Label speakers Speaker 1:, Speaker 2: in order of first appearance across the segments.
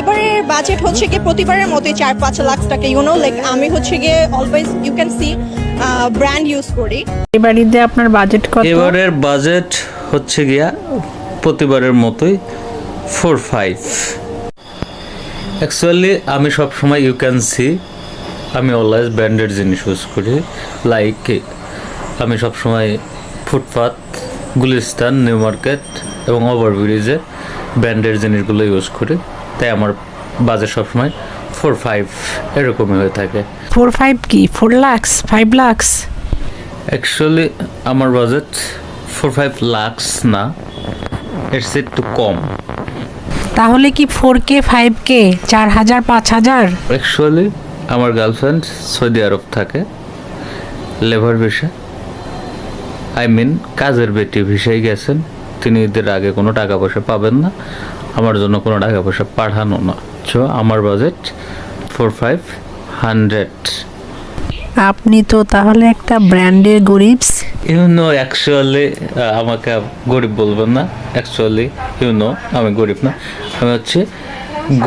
Speaker 1: এবারের বাজেট হচ্ছে গিয়ে প্রতিবারের মতোই চার পাঁচ লাখ টাকা ইউনো লাইক আমি হচ্ছে গিয়ে always you can see brand use করি।
Speaker 2: এই বাড়িতে আপনার বাজেট কত?
Speaker 3: এবারের বাজেট হচ্ছে গিয়া প্রতিবারের মতোই ফোর ফাইভ অ্যাকচুয়ালি আমি সব সময় ইউ ক্যান সি আমি অলওয়েজ ব্র্যান্ডেড জিনিস ইউজ করি লাইক আমি সব সময় ফুটপাথ গুলিস্তান নিউ মার্কেট এবং ওভারব্রিজে ব্র্যান্ডেড জিনিসগুলো ইউজ করি। তাই আমার বাজেট সবসময় ফোর ফাইভ এরকমই হয়ে থাকে।
Speaker 2: ফোর ফাইভ কি? Four lakhs five lakhs
Speaker 3: actually আমার বাজেট ফোর ফাইভ লাক্স না। ইটস একটু কম
Speaker 2: তাহলে কি ফোর কে ফাইভ কে চার হাজার পাঁচ হাজার?
Speaker 3: অ্যাকচুয়ালি আমার গার্লফ্রেন্ড সৌদি আরব থাকে লেবার ভিসা আই মিন কাজের বেটি ভিসায় গেছেন। তিনি ঈদের আগে কোনো টাকা পয়সা পাবেন না। আমার জন্য কোনো টাকা পয়সা পাঠানো না। সো আমার বাজেট ফোর ফাইভ হান্ড্রেড
Speaker 2: আপনি তো তাহলে একটা ব্র্যান্ডের গরিব।
Speaker 3: ইউ নো অ্যাকচুয়ালি আমাকে গরিব বলবেন না। অ্যাকচুয়ালি ইউ নো আমি গরিব না। আমি হচ্ছে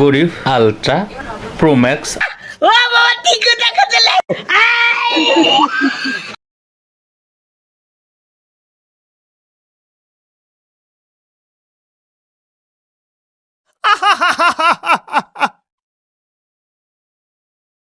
Speaker 3: গরিব ultra pro max ha ha ha ha! ha!